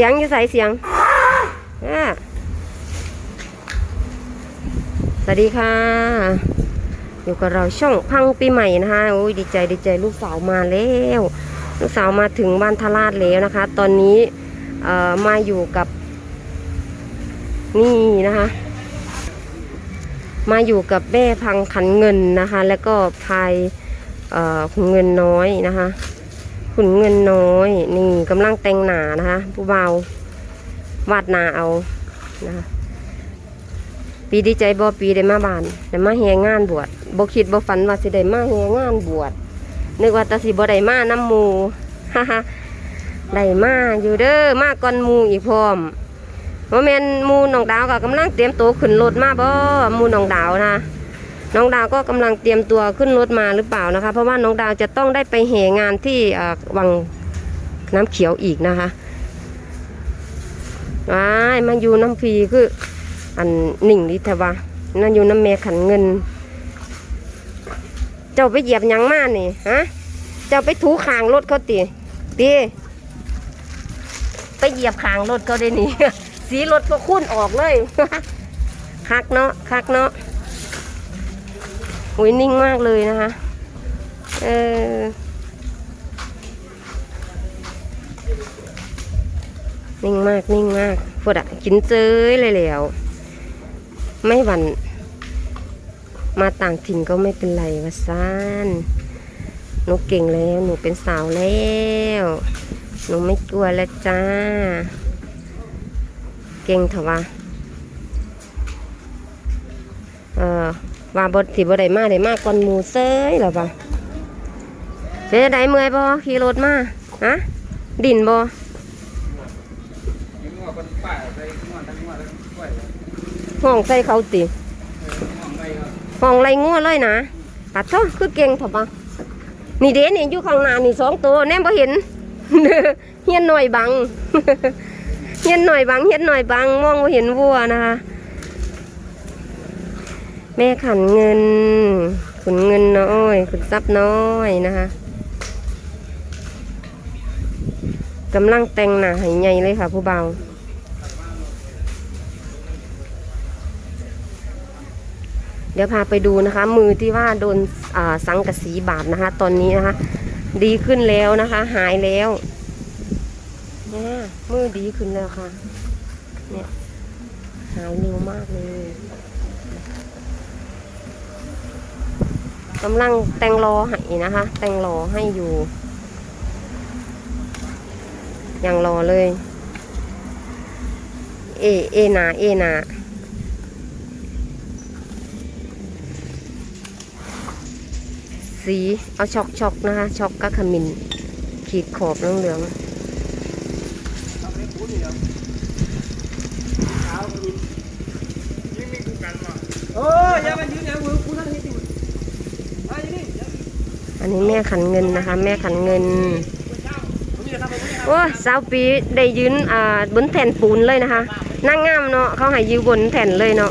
สียงอยู่ใส่เสียงสวัสดีค่ะ อยู่กับเราช่องพังปีใหม่นะคะโอ้ยดีใจดีใจลูกสาวมาแล้ว ลูกสาวมาถึงบ้านทาราชแล้วนะคะ ตอนนี้มาอยู่กับ นี่นะคะ มาอยู่กับแม่พังขันเงินนะคะ แล้วก็พายเเงินน้อยนะคะ ขุนเงินน้อย นี่กำลังแต่งหนานะคะ ผู้เบาวาดหนาเอานะคะปีดีใจบ่ปีได้มาบานได้มาแฮงานบวชบ่คิดบ่ฝันว่าสิได้มาแฮงานบวชนึกว่าตาสิบ่ได้มาน้ำมูฮ่าฮ่าได้มาอยู่เด้อมาก่อนมูอีกพร้อมบ่าแมนมูน้องดาวก็กำลังเตรียมตัวขึ้นรถมาบ่มูน้องดาวนะ น้องดาวก็กำลังเตรียมตัวขึ้นรถมาหรือเปล่านะคะ เพราะว่าน้องดาวจะต้องได้ไปแห่งานที่วังน้ำเขียวอีกนะคะว้ายมาอยู่น้ำพีคืออันหนิ่งดิทว่านั่นอยู่น้ำแม่ขันเงิน เจ้าไปเหยียบยังมานี่ฮะเจ้าไปถูขางรถเขาตีตีไปเหยียบขางรถเขาได้นี่สีรถก็คุ้นออกเลยคักเนาะคักเนาะ อุ้ยนิ่งมากเลยนะคะ เออนิ่งมากนิ่งมากพวดอะกินเจยเลยแล้ว ไม่หวั่นมาต่างถิ่นก็ไม่เป็นไรวะซานหนูเก่งแล้วหนูเป็นสาวแล้วหนูไม่กลัวแล้วจ้า เก่งเถอะวะเออ ว่าบดสิบดได้มาได้มาก่อนหมูเซยหรอปะเป็นได้เมื่อยบ่ขี่รถมาฮะดินบ่งัวคนป้าใส่งัวทั้งงัวทั้งกล้วยห้องใส่เขาติห้องไรงัวเลยนะปัดเถอะคือเก่งเถอะปะนี่เด้นี่อยู่ข้างหน้านี่สองตัวแน่บ่เห็นเฮียนหน่อยบังเฮียนหน่อยบังเฮียนหน่อยบังมองบ่เห็นวัวนะคะ แม่ขันเงิน ขุนเงินน้อย ขุนทรัพย์น้อยนะคะกำลังแต่งหน้าให้ใหญ่เลยค่ะ ผู้เบาเดี๋ยวพาไปดูนะคะ มือที่ว่าโดนสังกะสีบาดนะคะ ตอนนี้นะคะ ดีขึ้นแล้วนะคะ หายแล้วเนี่ยมือดีขึ้นแล้วค่ะ เนี่ยหายเร็วมากเลย กำลังแต่งรอให้นะคะ แต่งรอให้อยู่ อย่างรอเลย เอ เอนา เอนาสีเอาช็อกช็อกนะคะช็อกกับขมิ้นขีดขอบเหลืองเอออย่ามายืนอย่างมือกูนั่งนี่ติมา อันนี้แม่ขันเงินนะคะ แม่ขันเงินโอ้สาวปีได้ยืนอ่าบนแผ่นปูนเลยนะคะนางงามเนาะเขาให้ยืนบนแผ่นเลยเนาะ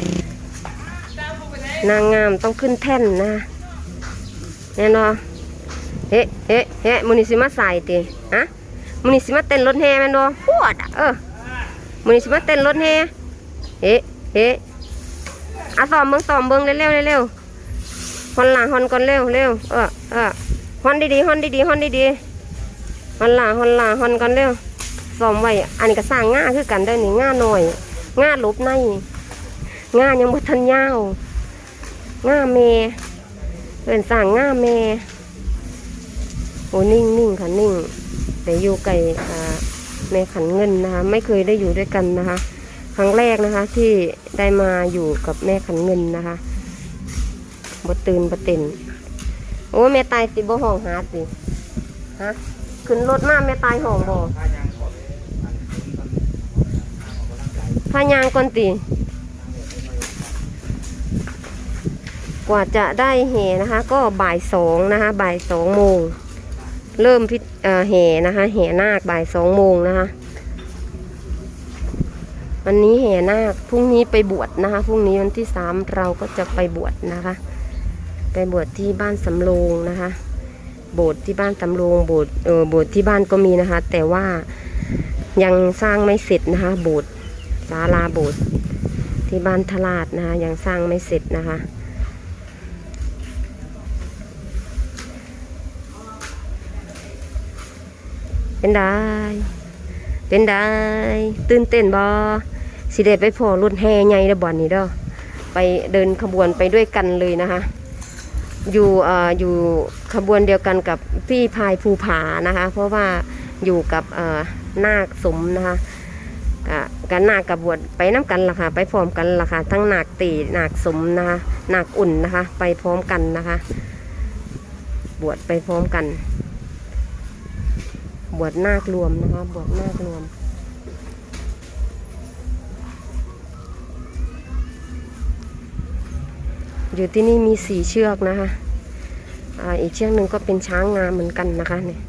นางงามต้องขึ้นแท่นนะแน่นอนเฮ้เฮ้เฮ้มุนิสิมาใส่ติฮะมุนิสิมาเต้นรถแห่แม่นบ่ปวดเออมุนิสิมาเต้นรถแห่เฮ้เฮ้อะซ้อมเบิ่งซอมเบิ่งเร็วๆเร็ว ฮอนหลังฮอนก่อนเร็วเร็วเออเออฮอนดีๆฮอนดีๆฮอนดีๆฮอนลาฮอนลาฮอนกันเร็วซ้อมไว้อันนี้ก็สร้างง่าคือกันได้นี่ง่าหน่อยง่าลบในง่ายังบ่ทันยาวง่าเมเป็นสร้างง่าเมโอ้นิ่งนิ่งค่ะนิ่งแต่อยู่ไก่อ่าแม่ขันเงินนะคะไม่เคยได้อยู่ด้วยกันนะคะ ครั้งแรกนะคะที่ได้มาอยู่กับแม่ขันเงินนะคะ บ่ตื่นบ่เต้นโอ้แม่ตายสิบ่ห้องหาสิฮะขึ้นรถมาแม่ตายห้องบ่ำท่ายางขอพายางก่อนติกว่าจะได้แห่นะคะ ก็บ่ายสองนะคะบ่ายสองโมงเริ่มพิแห่นะคะแห่นาคบ่ายสองโมงนะคะ วันนี้แห่นาคพรุ่งนี้ไปบวชนะคะพรุ่งนี้วันที่สามเราก็จะไปบวชนะคะ ไปบวชที่บ้านสำโรงนะคะ โบสถ์ที่บ้านสำโรงโบสถ์เออโบสถ์ที่บ้านก็มีนะคะ แต่ว่ายังสร้างไม่เสร็จนะคะ โบสถ์ศาลาโบสถ์ที่บ้านทลาดนะคะ ยังสร้างไม่เสร็จนะคะเป็นได้ เป็นได้ ตื่นเต้นบอสิเดไปพอรถแห่ใหญ่เด้อบ่อนนี้เด้อไปเดินขบวนไปด้วยกันเลยนะคะ อยู่ออยู่ขบวนเดียวกันกับพี่พายภูผานะคะ เพราะว่าอยู่กับนาคสมนะคะกันนาคกับบวชไปน้ำกันล่ะค่ะ ไปพร้อมกันล่ะค่ะ ทั้งนาคตีนาคสมนะคะนาคอุ่นนะคะ ไปพร้อมกันนะคะ บวชไปพร้อมกัน บวชนาครวมนะคะ บวชนาครวม อยู่ที่นี่มีสี่เชือกนะคะอีกเชือกหนึ่งก็เป็นช้างงามเหมือนกันนะคะเนี่ย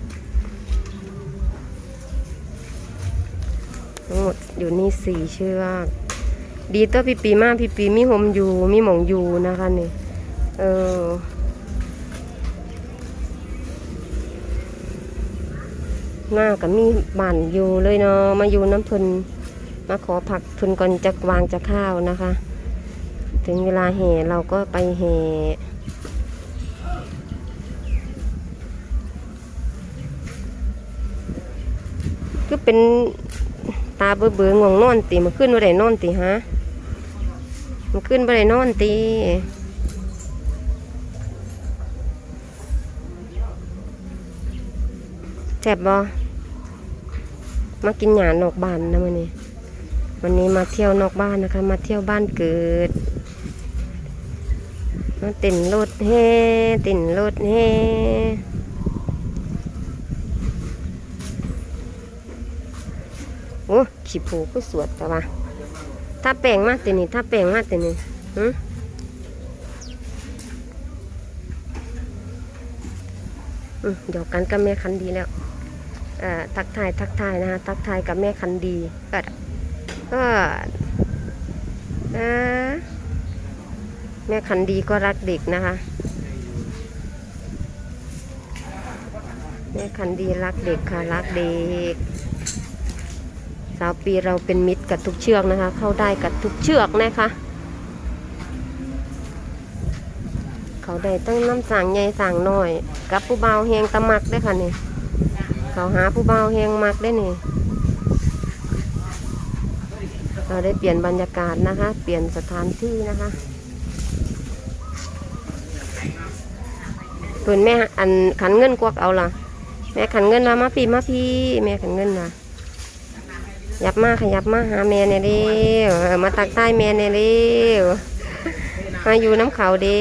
ทั้งหมดอยู่นี่สี่เชือกดีตัวพี่ปีมากพี่ปีมีหมอยู่มีหมองอยู่นะคะเนี่ยเออหน้ากับมีบ้านอยู่เลยเนาะมาอยู่น้ำพุนมาขอผักพุนก่อนจะวางจะข้าวนะคะ ถึงเวลาแห่เราก็ไปแห่ก็เป็นตาเบื่อเบื่อง่วงนอนตีมันขึ้นบ่ได้นอนตีฮะมันขึ้นบ่ได้นอนตีแซ่บบ่มากินหยานอกบ้านนะมันนี่วันนี้มาเที่ยวนอกบ้านนะคะ มาเที่ยวบ้านเกิด ติ่นรถแห่ติ่นรถแห่โอ้ขี้ผูก็สวดแต่ว่าถ้าแปลงมากต่นี่ถ้าแปลงมากต่นี่หืมเดี๋ยวกันกับแม่คันดีแล้วเออทักทายทักทายนะคะทักทายกับแม่คันดีก็ก็เอ่อ แม่คันดีก็รักเด็กนะคะ แม่คันดีรักเด็กค่ะรักเด็ก สาวปีเราเป็นมิตรกับทุกเชือกนะคะ เข้าได้กับทุกเชือกนะคะ เขาได้ตั้งน้ำสั่งใหญ่สั่งน้อย กับผู้เบาวแหงตะมักได้ค่ะนี่เขาหาผู้เบาวแหงมักได้นี่เราได้เปลี่ยนบรรยากาศนะคะ เปลี่ยนสถานที่นะคะ พิ่นแม่อันขันเงินกวักเอาล่ะ แม่ขันเงินมามาพี่มาพี่ แม่ขันเงินมายับมาขยับมาหาแม่เนี่ยเร็วมาตักใต้แม่เนี่ยเร็วมาอยู่น้ำเขาเด้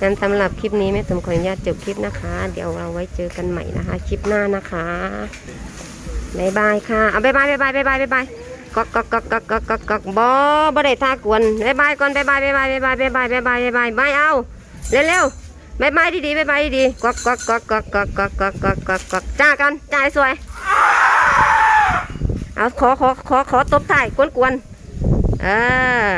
งั้นสำหรับคลิปนี้แม่สมขออนุญาตจบคลิปนะคะ เดี๋ยวเราไว้เจอกันใหม่นะคะ คลิปหน้านะคะบายบายค่ะเอาบายบายบายบายบายบายบายบายกอกกอกกอกกอกกอกกอกกอกบอบ่ได้ท่ากวนบายบายก่อนบายบายบายบายบายบายบายบายบายบายบายบายเอาเร็วเร็ว ใบไม้ดีๆใบไม้ดีๆกวักกวักกวักกวักกวักกวักกวักกวักกวักกวักจ้ากันจ่ายสวย เอาขอขอขอขอตบถ่ายกวนๆเออ